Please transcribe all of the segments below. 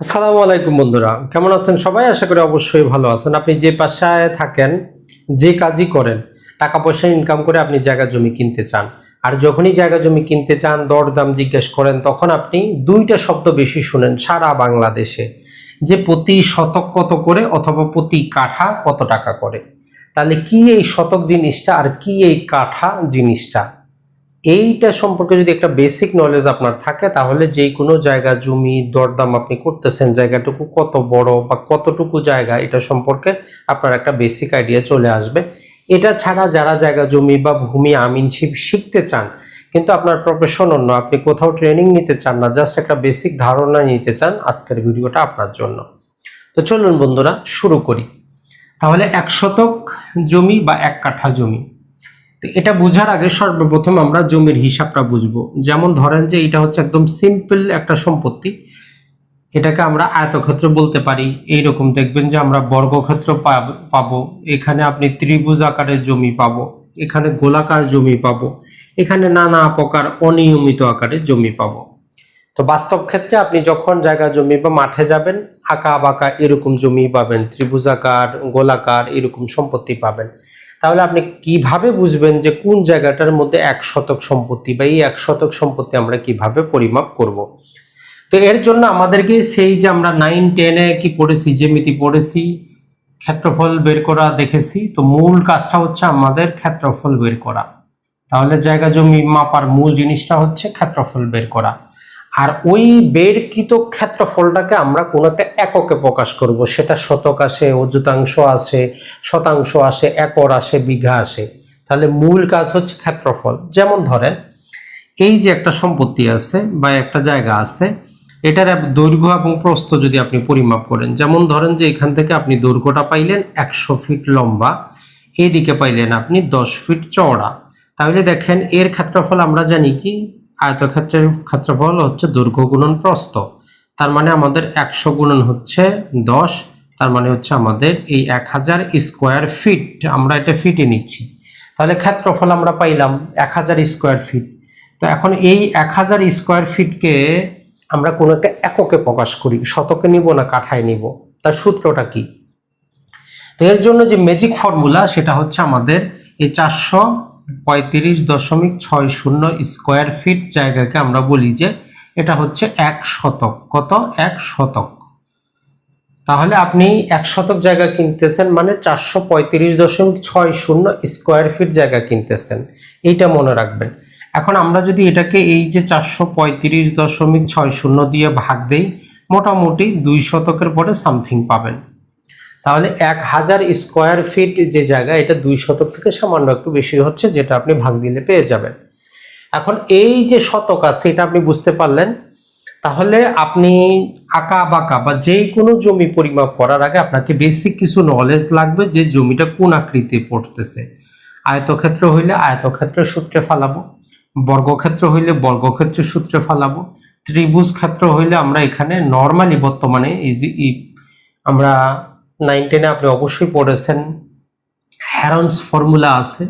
আসসালামু আলাইকুম বন্ধুরা, কেমন আছেন সবাই? আশা করি অবশ্যই ভালো আছেন। আপনি যে পাশায় থাকেন, যে কাজই করেন টাকা পয়সা ইনকাম করে আপনি জায়গা জমি কিনতে চান। আর যখনই জায়গা জমি কিনতে চান, দরদাম জিজ্ঞেস করেন, তখন আপনি দুইটা শব্দ বেশি শুনেন, সারা বাংলাদেশে। যে প্রতি শতক কত করে অথবা প্রতি কাঠা কত টাকা করে? তাহলে কি এই শতক জিনিসটা আর কি এই কাঠা জিনিসটা? এইটা সম্পর্কে যদি একটা বেসিক নলেজ আপনার থাকে, তাহলে যে কোনো জায়গা, জমি, দরদাম আপনি করতেছেন, জায়গাটুকু কত বড় বা কতটুকু জায়গা, এটা সম্পর্কে আপনার একটা বেসিক আইডিয়া চলে আসবে। এটা ছাড়া যারা জায়গা, জমি বা ভূমি আমিনশিপ শিখতে চান, কিন্তু আপনার প্রফেশন অন্য আপনি কোথাও ট্রেনিং নিতে চান না জাস্ট একটা বেসিক ধারণা নিতে চান, আজকের ভিডিওটা আপনার জন্য। তো চলুন বন্ধুরা, শুরু করি। তাহলে এক শতক জমি বা এক কাঠা জমি। তো এটা বোঝার আগে সর্বপ্রথম আমরা জমির হিসাবটা বুঝব। যেমন ধরেন যে এটা হচ্ছে একদম সিম্পল একটা সম্পত্তি। এটাকে আমরা আয়তক্ষেত্র বলতে পারি। এইরকম দেখবেন যে আমরা বর্গক্ষেত্র পাব- এখানে আপনি ত্রিভুজ আকারের জমি পাবো। এখানে গোলাকার জমি পাবো। এখানে নানা প্রকার অনিয়মিত আকারে জমি পাবো। তো বাস্তব ক্ষেত্রে আপনি যখন জায়গা জমি বা মাঠে যাবেন আঁকা বাঁকা এরকম জমি পাবেন। ত্রিভুজাকার গোলাকার এরকম সম্পত্তি পাবেন। তাহলে আপনি কীভাবে বুঝবেন যে কোন জায়গাটার মধ্যে এক শতক সম্পত্তি বা এই এক শতক সম্পত্তি আমরা কীভাবে পরিমাপ করব। তো এর জন্য আমাদেরকে সেই যে আমরা নাইন টেনে কি পড়েছি, জ্যামিতি পড়েছি, ক্ষেত্রফল বের করা দেখেছি, তো মূল কাজটা হচ্ছে আমাদের ক্ষেত্রফল বের করা তাহলে জায়গা জমি মাপার মূল জিনিসটা হচ্ছে ক্ষেত্রফল বের কর আর ওই বেরকৃত ক্ষেত্রফলটাকে আমরা কোনো একটা এককে প্রকাশ করব। সেটা শতক আসে, অযুতাংশ আসে, শতাংশ আসে, একর আসে, বিঘা আসে। তাহলে মূল কাজ হচ্ছে ক্ষেত্রফল। যেমন ধরেন, এই যে একটা সম্পত্তি আছে বা একটা জায়গা আছে, এটার দৈর্ঘ্য এবং প্রস্থ যদি আপনি পরিমাপ করেন, যেমন ধরেন যে এখান থেকে আপনি দৈর্ঘ্যটা পাইলেন একশো ফিট লম্বা এদিকে পাইলেন আপনি দশ ফিট চওড়া। তাহলে দেখেন এর ক্ষেত্রফল আমরা জানি কি? আয়তক্ষেত্রের ক্ষেত্রফল হচ্ছে দৈর্ঘ্য গুণন প্রস্থ। তার মানে আমাদের একশো গুণন হচ্ছে দশ, তার মানে হচ্ছে আমাদের এই এক হাজার স্কোয়ার ফিট আমরা এটা ফিটে নিচ্ছি। তাহলে ক্ষেত্রফল আমরা পাইলাম এক হাজার স্কোয়ার ফিট। তো এখন এই এক হাজার স্কোয়ার ফিটকে আমরা কোনো একটা এককে প্রকাশ করি, শতকে নিব না কাঠায় নিব? তার সূত্রটা কি? তো এর জন্য যে ম্যাজিক ফর্মুলা সেটা হচ্ছে আমাদের এই চারশো পঁয়ত্রিশ দশমিক ছয় শূন্য স্কোয়ার ফিট জায়গাকে আমরা বলি যে এটা হচ্ছে এক শতক। কত? এক শতক। তাহলে আপনি এক শতক জায়গা কিনতেছেন মানে চারশো পঁয়ত্রিশ দশমিক ছয় শূন্য স্কোয়ার ফিট জায়গা কিনতেছেন। এইটা মনে রাখবেন। এখন আমরা যদি এটাকে এই যে চারশো পঁয়ত্রিশ দশমিক ছয় শূন্য দিয়ে ভাগ দেই, মোটামুটি দুই শতকের পরে সামথিং পাবেন। তাহলে এক হাজার স্কোয়ার ফিট যে জায়গা, এটা দুই শতক থেকে সামান্য একটু বেশি হচ্ছে, যেটা আপনি ভাগ দিলে পেয়ে যাবেন। এখন এই যে শতক আছে, এটা আপনি বুঝতে পারলেন। তাহলে আপনি আঁকা বাঁকা বা যে কোনো জমি পরিমাপ করার আগে আপনাকে বেসিক কিছু নলেজ লাগবে যে জমিটা কোন আকৃতি পড়তেছে। আয়তক্ষেত্র হইলে আয়তক্ষেত্রের সূত্রে ফালাবো, বর্গক্ষেত্র হইলে বর্গক্ষেত্রের সূত্রে ফালাবো, ত্রিভুজ ক্ষেত্র হইলে আমরা এখানে নর্মালি বর্তমানে এই যে আমরা নাইন টেনে আপনি অবশ্যই পড়েছেন। হ্যারন্স ফর্মুলা আছে।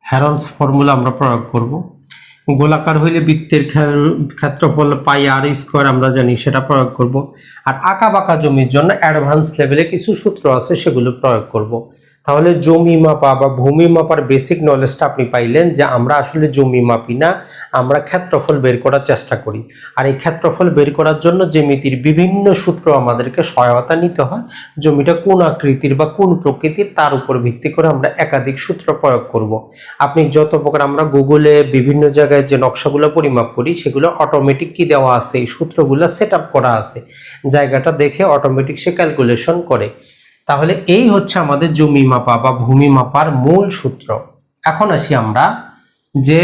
হ্যারন্স ফর্মুলা আমরা প্রয়োগ করব। গোলাকার হইলে বৃত্তের ক্ষে- ক্ষেত্রফল পাই আর স্কোয়ার আমরা জানি, সেটা প্রয়োগ করব। আর আঁকা বাঁকা জমির জন্য অ্যাডভান্স লেভেলে কিছু সূত্র আছে, সেগুলো প্রয়োগ করব। তাহলে জমি মাপা বা ভূমি মাপার বেসিক নলেজটা আপনি পাইলেন যে আমরা আসলে জমি মাপি না, আমরা ক্ষেত্রফল বের করার চেষ্টা করি। আর এই ক্ষেত্রফল বের করার জন্য জ্যামিতির বিভিন্ন সূত্র আমাদেরকে সহায়তা নিতে হয়, জমিটা কোন আকৃতির বা কোন প্রকৃতির তার উপর ভিত্তি করে আমরা একাধিক সূত্র প্রয়োগ করব। আপনি যত প্রকার আমরা গুগলে বিভিন্ন জায়গায় যে নকশাগুলো পরিমাপ করি, সেগুলো অটোমেটিক কি দেওয়া আছে, এই সূত্রগুলো সেট করা আছে। জায়গাটা দেখে অটোমেটিক সে ক্যালকুলেশন করে। তাহলে এই হচ্ছে আমাদের জমি মাপা বা ভূমি মাপার মূল সূত্র। এখন আসি আমরা যে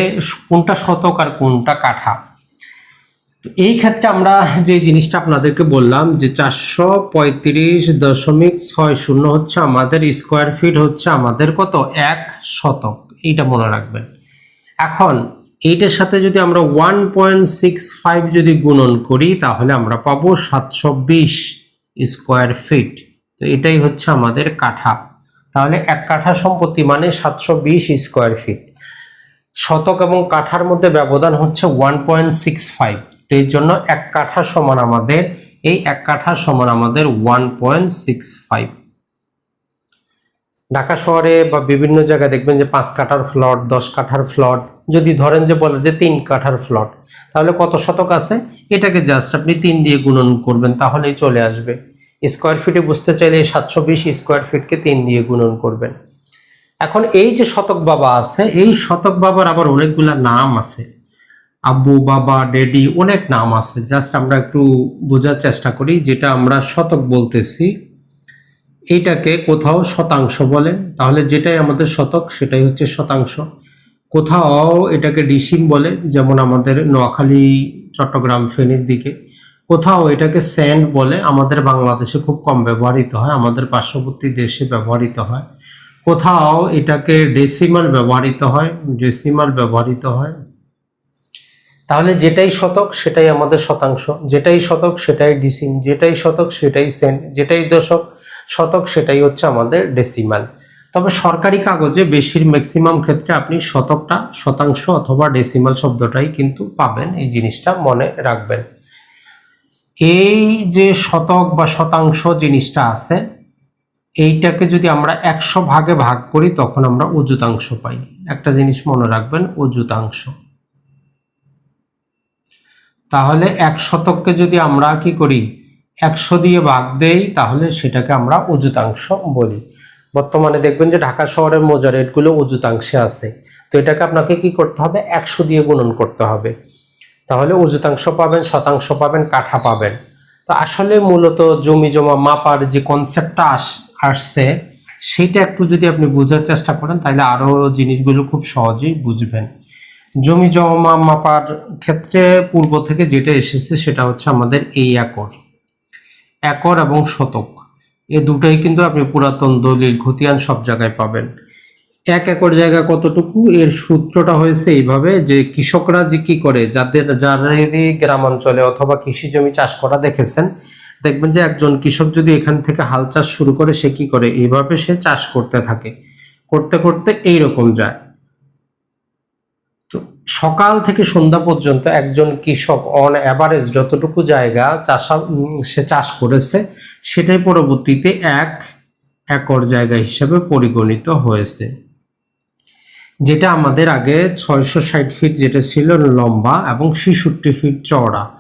কোনটা শতক আর কোনটা কাঠা। এই ক্ষেত্রে আমরা যে জিনিসটা আপনাদেরকে বললাম যে চারশো পঁয়ত্রিশ দশমিক ছয় শূন্য হচ্ছে আমাদের স্কোয়ার ফিট হচ্ছে আমাদের কত? এক শতক। এইটা মনে রাখবেন। এখন এইটার সাথে যদি আমরা ওয়ান পয়েন্ট সিক্স ফাইভ যদি গুণন করি তাহলে আমরা পাবো সাতশো বিশ স্কোয়ার ফিট তো এটাই হচ্ছে আমাদের কাঠা। তাহলে এক কাঠা সম্পত্তি মানে সাতশো বিশ স্কোয়ার ফিট শতক এবং কাঠার মধ্যে ব্যবধান হচ্ছে ওয়ান পয়েন্ট সিক্স ফাইভ তো এর জন্য এক কাঠা সমান আমাদের, এই এক কাঠা সমান আমাদের one point six five Dhaka শহরে বা বিভিন্ন জায়গায় দেখবেন যে পাঁচ কাঠার ফ্লট, দশ কাঠার ফ্লট, যদি ধরেন যে বলে যে তিন কাঠার ফ্লট, তাহলে কত শতক আছে? এটাকে জাস্ট আপনি তিন দিয়ে গুণন করবেন, তাহলেই চলে আসবে। স্কোয়ার ফিটে বুঝতে চাইলে সাতশো বিশ স্কোয়ার ফিটকে তিন দিয়ে গুণন করবেন। এখন এই যে শতক বাবা আছে, এই শতক বাবার আবার অনেকগুলা নাম আছে। আব্বু, বাবা ডেডি অনেক নাম আছে। জাস্ট আমরা একটু বোঝার চেষ্টা করি, যেটা আমরা শতক বলতেছি। এইটাকে কোথাও শতাংশ বলে। তাহলে যেটাই আমাদের শতক, সেটাই হচ্ছে শতাংশ। কোথাও এটাকে ডিসিম বলে, যেমন আমাদের নোয়াখালী, চট্টগ্রাম, ফেনীর দিকে। কোথাও এটাকে স্যান্ড বলে আমাদের বাংলাদেশে খুব কম ব্যবহৃত হয়, আমাদের পার্শ্ববর্তী দেশে ব্যবহৃত হয়। কোথাও এটাকে ডেসিমাল ব্যবহৃত হয় ডেসিমাল ব্যবহৃত হয়। তাহলে যেটাই শতক, সেটাই আমাদের শতাংশ। যেটাই শতক, সেটাই ডিসিম যেটাই শতক, সেটাই সেন্ট যেটাই দশক, শতক, সেটাই হচ্ছে আমাদের ডেসিমাল তবে সরকারি কাগজে বেশির ম্যাক্সিমাম ক্ষেত্রে আপনি শতকটা, শতাংশ অথবা ডেসিমাল শব্দটাই কিন্তু পাবেন। এই জিনিসটা মনে রাখবেন। এই যে শতক বা শতাংশ জিনিসটা আছে, এইটাকে যদি আমরা একশো ভাগে ভাগ করি, তখন আমরা অযুতাংশ পাই। একটা জিনিস মনে রাখবেন, অযুতাংশ। তাহলে এক শতককে যদি আমরা কি করি, একশো দিয়ে ভাগ দেই, তাহলে সেটাকে আমরা অযুতাংশ বলি। বর্তমানে দেখবেন যে ঢাকা শহরের মোজা রেটগুলো অযুতাংশে আছে। তো এটাকে আপনাকে কি করতে হবে? একশো দিয়ে গুণন করতে হবে। তাহলে অযুতাংশ পাবেন, শতাংশ পাবেন, কাঠা পাবেন। তো আসলে মূলত জমি জমা মাপার যে কনসেপ্টটা আস, আসছে, সেটা একটু যদি আপনি বোঝার চেষ্টা করেন, তাহলে আরও জিনিসগুলো খুব সহজেই বুঝবেন। জমি জমা মাপার ক্ষেত্রে পূর্ব থেকে যেটা এসেছে, সেটা হচ্ছে আমাদের এই একর। একর এবং শতক। এ দুটোই কিন্তু আপনি পুরাতন, দলিল, খতিয়ান সব জায়গায় পাবেন। এক একর জায়গা কতটুকু? এর সূত্রটা হয়েছে এইভাবে যে কৃষকরা যে কি করে, যাদের যাদেরই গ্রাম অঞ্চলে অথবা কৃষি জমি চাষ করা দেখেছেন, দেখবেন যে একজন কৃষক যদি এখান থেকে হাল চাষ শুরু করে, সে কি করে? এইভাবে সে চাষ করতে থাকে। করতে করতে এইরকম যায়। তো সকাল থেকে সন্ধ্যা পর্যন্ত একজন কৃষক অন অ্যাভারেজ যতটুকু জায়গা চাষা, সে চাষ করেছে, সেটাই পরবর্তীতে এক একর জায়গা হিসেবে পরিগণিত হয়েছে। যেটা আমাদের আগে ছয়শো ষাট ফিট যেটা ছিল লম্বা এবং ছেষট্টি ফিট চওড়া।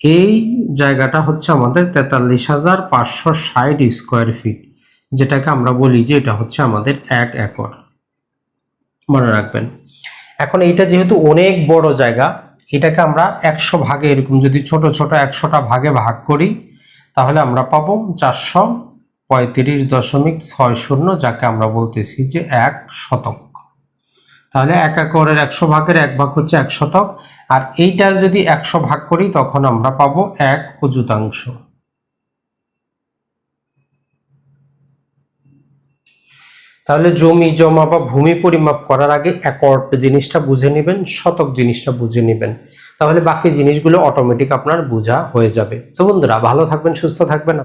এই জায়গাটা হচ্ছে আমাদের তেতাল্লিশ হাজার পাঁচশো ষাট স্কোয়ার ফিট যেটাকে আমরা বলি যে এটা হচ্ছে আমাদের এক একর। মনে রাখবেন। এখন এইটা যেহেতু অনেক বড় জায়গা, এটাকে আমরা একশো ভাগে, এরকম যদি ছোট ছোট একশোটা ভাগে ভাগ করি, তাহলে আমরা পাবো চারশো পঁয়ত্রিশ দশমিক ছয় শূন্য, যাকে আমরা বলতেছি যে এক শতক। তাহলে এক একরের একশো ভাগের এক ভাগ হচ্ছে এক শতক। আর এইটার যদি একশো ভাগ করি, তখন আমরা পাবো এক অযুতাংশ। তাহলে জমি, জমা বা ভূমি পরিমাপ করার আগে একর জিনিসটা বুঝে নেবেন, শতক জিনিসটা বুঝে নেবেন। তাহলে বাকি জিনিসগুলো অটোমেটিক আপনার বোঝা হয়ে যাবে। তো বন্ধুরা, ভালো থাকবেন, সুস্থ থাকবেন।